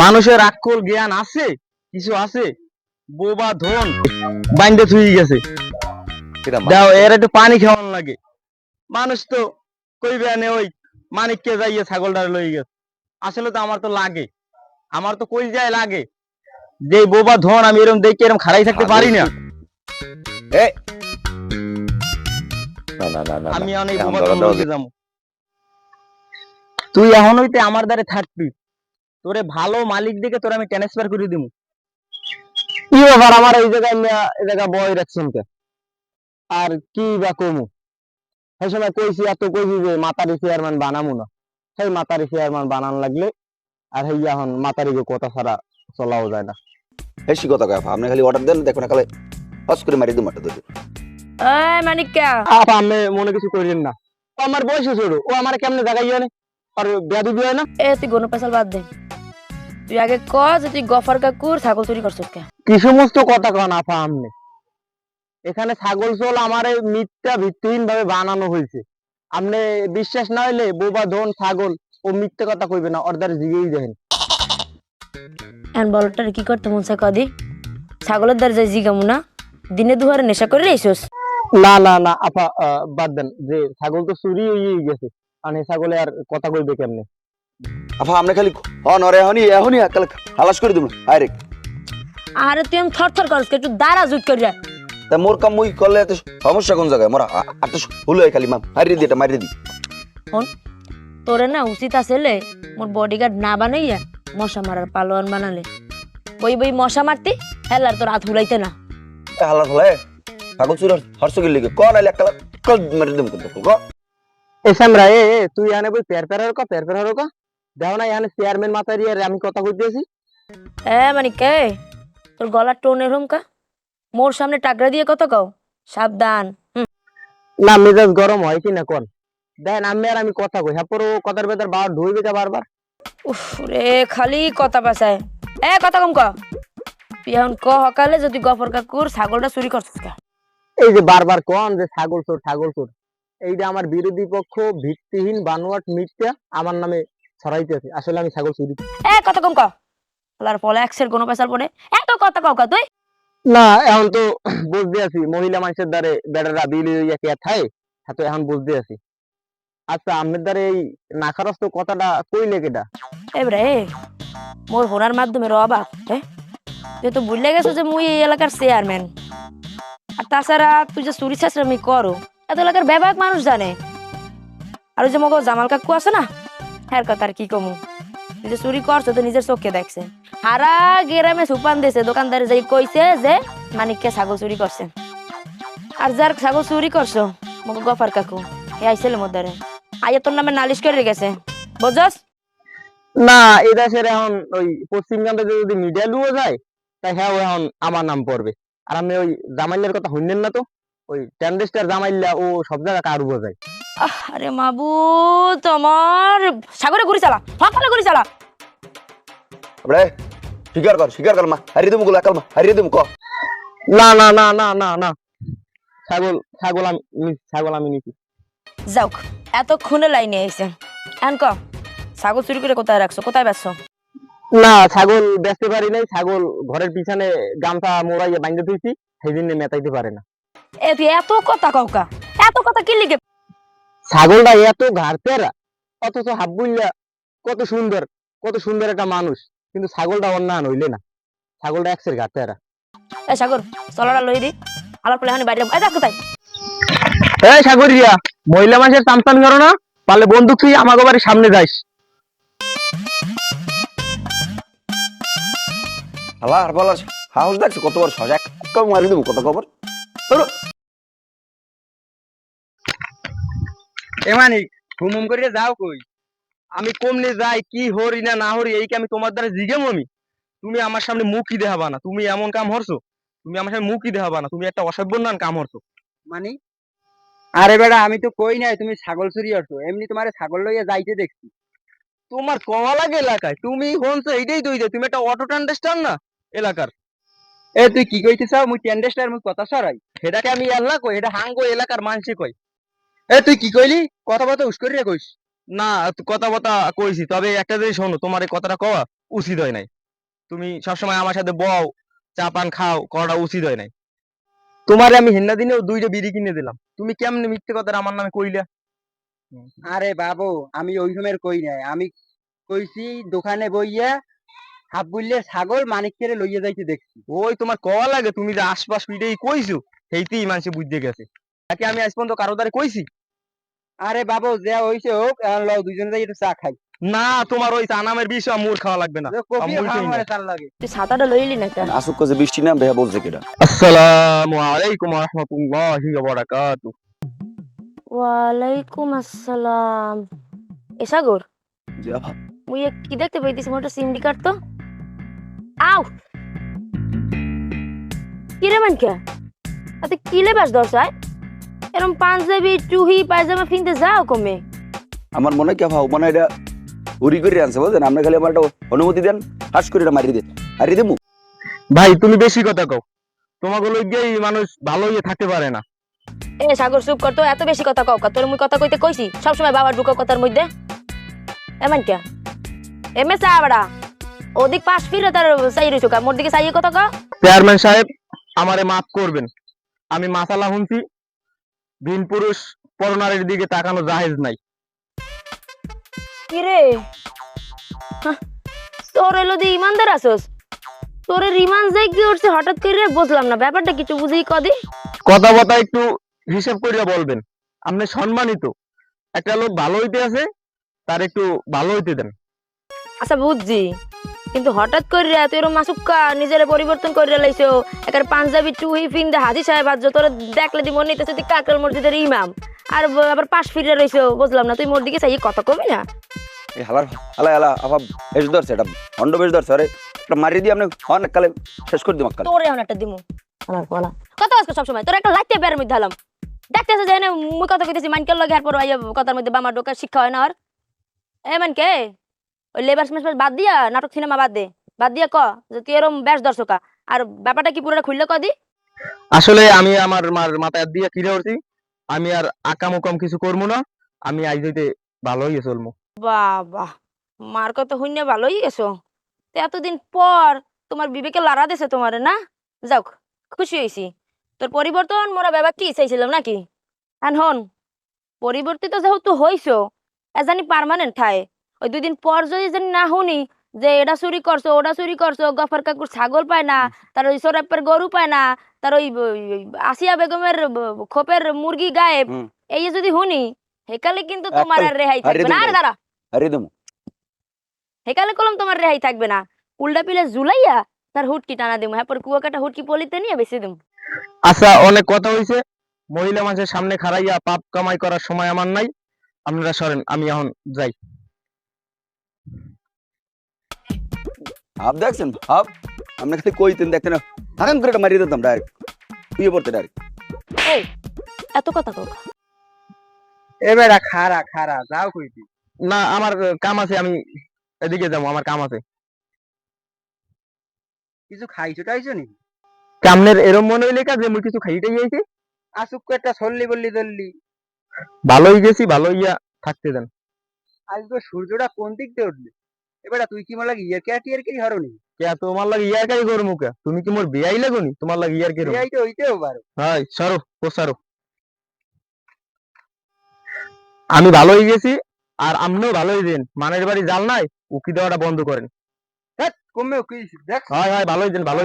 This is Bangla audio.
মানুষের আক্কল জ্ঞান আছে কিছু আছে? বোবা ধন বাইন্দে থুই গেছে। দাও এর একটু পানি খাওয়ান লাগে। মানুষ তো কইবে আনে ওই মানিককে যাইয়ে ছাগলটার লই গেছে। আসলে তো আমার তো লাগে। আমার তো কই যায় লাগে? যে বোবা ধন আমি এরকম দেখে এরকম খাড়াই থাকতে পারি না। এই! না না না না আমি অনেক বোবা ধন যাব। তুই এখন হইতে আমার দ্বারে থাকবি। তোরে ভালো মালিক দিকে তোরে আমি ট্রান্সফার করে দিমু। কি ব্যাপার? আমার এই জায়গায় এই জায়গা বয় রাখছেন কে? আর কি বা কমু? সেই সময় কইছি এত কইছি যে মাতারি চেয়ারম্যান বানামু না। সেই মাতারি চেয়ারম্যান বানান লাগলে আর এই এখন মাতারি কথা ছাড়া চলাও যায় না। বেশি কথা কয় আপনি খালি অর্ডার দেন দেখো না খালি হস করে মারি দিম একটা এই মানিকা আপা আমি মনে কিছু করিলেন না। আমার বয়স ছোট ও আমার কেমনে জায়গায় ইয়ে আর বেয়াদি দিয়ে না? এ তুই গনু পেশাল বাদ দে। তুই আগে ক যে তুই গফর কাকুর ছাগল চুরি করছিস কে? কি সমস্ত কথা কন আপা আমনে? এখানে ছাগল চোল আমার মিথ্যা ভিত্তিহীন ভাবে বানানো হয়েছে আপনি বিশ্বাস না হইলে বোবা ধন ছাগল ও মিথ্যা কথা কইবে না অর্ধার জিগেই দেখেন এন বলটার কি করতে মন চায় কদি? ছাগলের দ্বার যাই জিগামু না দিনে দুহারে নেশা করে রেছিস না না না আপা আহ, বাদ দেন। যে ছাগল তো চুরি হয়ে গেছে আর এই ছাগলে আর কথা কইবে কেমনে? আফা আপনি খালি হন অরে এখনই এখনই কাল হালাস করে দিম। আরে আরে তুই থর থর করস একটু দাঁড়া জুট করে যা। তা মোর কাম মুই করলে এত সমস্যা কোন জায়গায়? মোর তো হলো খালি মা মারি দি এটা মারি দি। হন তোরে না উচিত আসলে মোর বডিগার্ড না বানাইয়া মশা মারার পালোয়ান বানালে। বই বই মশা মারতি হেলার তোর হাত হুলাইতে না। হালাস হলে কাগজ চুরি হর্ষ গেলে ক নাইলে একটা কল মারি দিম কিন্তু ক। এ সামরা এ এ, তুই এখানে বই পের পের কা পের পের কা। দেখো না এখানে চেয়ারম্যান মাতারি আর আমি কথা কইতেছি এ মানিকা এ, তোর গলার টোন এরম কা? মোর সামনে টাকরা দিয়ে কত কও? সাবধান না মেজাজ গরম হয় কি না কোন? দেখেন আমি আর আমি কথা কই হ্যাঁ পরও কথার ভেতর বার ঢুইবে যা বারবার? উফ রে খালি কথা পাসায় এ কথা কম ক। এখন ক সকালে যদি গফর কাকুর ছাগলটা চুরি করছিস কা? এই যে বারবার কোন যে ছাগল চোর ছাগল চোর। এইটা আমার বিরোধী পক্ষ ভিত্তিহীন বানোয়াট মিথ্যা আমার নামে ছড়াইতেছে আসলে আমি ছাগল চুরি এ কথা কম ক ফলার ফলে একসের কোনো পেশার পড়ে এত কথা কও কা তুই। না এখন তো বুঝতে আছি মহিলা মানুষের দ্বারে বেড়ারা বিলি হইয়া কে থাই তো এখন বুঝতে আছি। আচ্ছা আমের দ্বারে এই নাখারস্ত কথাটা কইলে কেটা এবারে মোর হোনার মাধ্যমে র অবাক হ্যাঁ তুই তো ভুলে গেছো যে মুই এই এলাকার চেয়ারম্যান আর তাছাড়া তুই যে চুরি চাষরামি করো এত এলাকার ব্যাপক মানুষ জানে। আর ওই যে মগো জামাল কাকু আছে না হ্যার কথা আর কি কমু? যে চুরি করছ তো নিজের চোখে দেখছে। হারা গেরামে সুপান দিয়েছে দোকানদারে যাই কইছে যে মানিককে ছাগল চুরি করছে। আর যার ছাগল চুরি করছ, মগো গফার কাকু হে আইছিল মোদ্দারে। আইয়া তোর নামে নালিশ করে গেছে। বুঝছস? না এই দেশের এখন ওই পশ্চিমবঙ্গে যদি মিডিয়া লুয়ে যায় তাই হ্যাঁ এখন আমার নাম পড়বে। আর আমি ওই জামাইলের কথা শুনলেন না তো? ওই ট্যান্ডেস্টার জামাইল্লা, ও সব জায়গায় কারু বোঝায় আরে মাবু তোমার সাগরে ঘুরি চালা সকালে ঘুরি চালা। আপরে স্বীকার কর স্বীকার কর মা হারিয়ে গুলো একাল মা হারিয়ে ক। না না না না না না। ছাগল ছাগল আমি ছাগল আমি নিছি। যাওক এতক্ষণে লাইনে আইছে। এন ক ছাগল চুরি করে কোথায় রাখছো কোথায় বেচছো? না ছাগল বেচতে পারি নাই ছাগল ঘরের পিছনে গামছা মোড়াইয়া বাইন্ধে দিয়েছি সেই জন্য মেতাইতে পারে না। এ তুই এত কথা কাউকা এত কথা কি লিখে ছাগলটা এত ঘাড়তেরা অথচ হাব্বুল্লা কত সুন্দর কত সুন্দর একটা মানুষ কিন্তু ছাগলটা অন্যায় হইলে না। ছাগলটা একসের ঘাড়তেরা এ সাগর চলাটা লই দি। আলার পরে হানি বাইরে এই দেখ কোথায়। এই সাগরিয়া মহিলা মানুষের চামচামি করো না পারলে বন্দুক তুই আমাকে বাড়ির সামনে যাইস। হালা আর বলার হাউস দেখছ কত বড় সজাগ মারি দিম কত খবর এমানি হুমুম করে যাও কই? আমি কমনে যাই কি হরি না না হরি এই কি আমি তোমার দ্বারা জিগেম আমি? তুমি আমার সামনে মুখই দেখাবা না তুমি এমন কাম হরছো? তুমি আমার সামনে মুখই দেখাবা না তুমি একটা অসভ্যনান কাম হরছো। মানে? আরে বেড়া আমি তো কই নাই তুমি ছাগল চুরি করছ এমনি তোমার ছাগল লইয়া যাইতে দেখছি। তোমার কওয়া লাগে এলাকায় তুমি হনছো এইটাই দই যে তুমি একটা অটো টান্ডেস্টার না এলাকার? এ তুই কি কইতে চাও? মুই টেন্ডেস্টার মুই কথা সরাই। সেটাকে আমি এলা কই এটা হাঙ্গো এলাকার মানসি কই এ তুই কি কইলি? কথা কথা উস্করি রে কইস। না তো কথা কথা কইছি তবে একটা জিনিস শোনো তোমার এই কথাটা কওয়া উচিত হয় নাই। তুমি সবসময় আমার সাথে বও চা পান খাও করাটা উচিত হয় নাই। তোমারে আমি হেন্না দিনেও দুইটা বিড়ি কিনে দিলাম। তুমি কেমনে মিথ্যে কথাটা আমার নামে কইলা? আরে বাবু আমি ওই সময়ের কই নাই। আমি কইছি দোকানে বইয়া হাফ বুললে ছাগল মানিক কেড়ে লইয়া যাইতে দেখছি। ওই তোমার কওয়া লাগে তুমি যে আশপাশ পিঠেই কইছো সেইতেই মানুষে বুঝতে গেছে। তাকে আমি আজ পর্যন্ত কারও দ্বারা কইছি। আরে বাবু যা হইছে হোক এখন লও দুইজনে যাই একটু চা খাই। না তোমার ওই চা নামের বিষয় মোর খাওয়া লাগবে না। আমুল খাওয়া মানে। চাল লাগে। তুই ছাতাটা লইলি না কেন আসুক কাছে বৃষ্টি না ভাইয়া বলছে কেটা আসসালামু আলাইকুম ওয়া রাহমাতুল্লাহি ওয়া বারাকাতুহু। ওয়ালাইকুম আসসালাম। এ সাগর জি মুই কি দেখতে পাইতেছি মোটা সিমডি কার্ড তো। আউ! কি রে মানকে? আতে কি লেবাস দরসায় এরম পাঞ্জাবি টুহি পায়জামা ফিনতে যাও কমে। আমার মনে কি আভা মনে এটা উড়ি করে আনছে বুঝলেন? আপনি খালি আমার একটা অনুমতি দেন হাস করে এটা মারি দেন। মারি দেবো ভাই তুমি বেশি কথা কও। তোমাকে লই গিয়ে মানুষ ভালো হয়ে থাকতে পারে না। এ সাগর চুপ কর তো এত বেশি কথা কও কা তোর মুই কথা কইতে কইছি? সবসময় বাবা ঢুকো কথার মধ্যে। এমন কে? এমে চা বড়া। ওদিক পাশ ফিরে তার চাই রইছো কা মোর দিকে চাইয়ে কথা কা চেয়ারম্যান সাহেব আমারে মাফ করবেন। আমি মাসালা শুনছি দিন পুরুষ পরনারীর দিকে তাকানো জাহেজ নাই। কি রে তোর এলো দি ইমানদার আসোস তোর রিমান যাই কি উঠছে হঠাৎ করে বুঝলাম না ব্যাপারটা কিছু বুঝি কদি কথা বথা একটু হিসাব করিয়া বলবেন আপনি সম্মানিত। একটা লোক ভালো হইতে আছে তার একটু ভালো হইতে দেন। আচ্ছা বুঝছি। কিন্তু হঠাৎ করে তুই এরকম মাসুক্কা নিজের পরিবর্তন করে লাইছো। একার পাঞ্জাবি টুহি ফিন দে হাজি সাহেব আজ তোর দেখলে দি মনে হইতেছে তুই কাকরাল মসজিদের ইমাম। আর আবার পাশ ফিরে রইছো বুঝলাম না তুই মোর দিকে চাই কথা কবি না? হালার হালা হালা আভা বেশ ধরছে এটা হন্ড বেশ ধরছে আরে একটা মারি দিয়ে আপনি অনেক কালে শেষ করে দিম কালে তোর একটা দিমু। আমার বলা কত আজকে সবসময় তোর একটা লাইতে বের মধ্যে হালাম। দেখতেছে যে মুই কথা কইতেছি মানকেল লগে আর পর আইয়া কথার মধ্যে বামা ঢোকার শিক্ষা হয় না আর। এ মানকে ওই লেবার স্মেস বাদ দিয়া নাটক সিনেমা বাদ দে। বাদ দিয়া ক যে তুই এরম বেশ দর্শকা। আর ব্যাপারটা কি পুরোটা খুললে কদি? আসলে আমি আমার মার মাথায় দিয়ে কিনে উঠছি আমি আর আকাম উকাম কিছু করব না আমি আজ হইতে ভালো হয়ে চলবো বাবা মার কথা হইনে ভালোই গেছো। তো এতদিন পর তোমার বিবেকে লারা দিছে তোমার না? যাও খুশি হয়েছি তোর পরিবর্তন মোরা ব্যাপার কি চাইছিলাম নাকি? হন পরিবর্তিত যেহেতু হইছো এজানি পার্মানেন্ট ঠায়। ওই দুই দিন পর যদি না শুনি যে এটা চুরি করছ ওটা চুরি করছ গফর কাকুর ছাগল পায় না তার ওই সোরাপের গরু পায় না তার ওই আসিয়া বেগমের খোপের মুরগি গায়েব এই যে যদি শুনি হেকালে কিন্তু তোমার আর রেহাই থাকবে না। দিন দাঁড়া। হেকালে কলম তোমার রেহাই থাকবে না। উল্টা পিলে জুলাইয়া তার হুটকি টানা দিমু। হ্যাঁ পর কুয়াকাটা হুটকি পলিতে নিয়ে বেশি দিমু। আচ্ছা অনেক কথা হইছে। মহিলা মানুষের সামনে খাড়াইয়া পাপ কামাই করার সময় আমার নাই। আপনারা সরেন আমি এখন যাই। ভাব দেখছেন? ভাব? আপনি খালি কইতেন দেখতেন না। হারাম করে মারিয়ে দিতাম ডাইরেক্ট শুয়ে পড়তে ডাইরেক্ট এই এত কথা কও এবারে খারা খারা যাও কইতি না আমার কাম আছে আমি এদিকে যাব আমার কাম আছে। কিছু খাইছো টাইছো নি? কামনের এরম মনে হইলে কাজ যে মুই কিছু খাইতেই আইছি। আসুক একটা সল্লি বললি দল্লি ভালো হয়ে গেছি ভালো হইয়া থাকতে দেন। আজকে সূর্যটা কোন দিক দিয়ে উঠবে এবারে তুই কি মনে লাগে ইয়ার কে টিয়ার কি হরনি কে তোমার লাগে ইয়ার কারি করমু কে? তুমি কি মোর বিয়াই লাগনি তোমার লাগে ইয়ার কেরম? এই তো হইতেও পারো। হাই সরো ও সরো। আমি ভালো হয়ে গেছি আর আমনেও ভালো হয়ে দিন। মানের বাড়ি জাল নাই উকি দেওয়াটা বন্ধ করেন। কমে উকি দেখ। হয় হয় ভালো দিন ভালো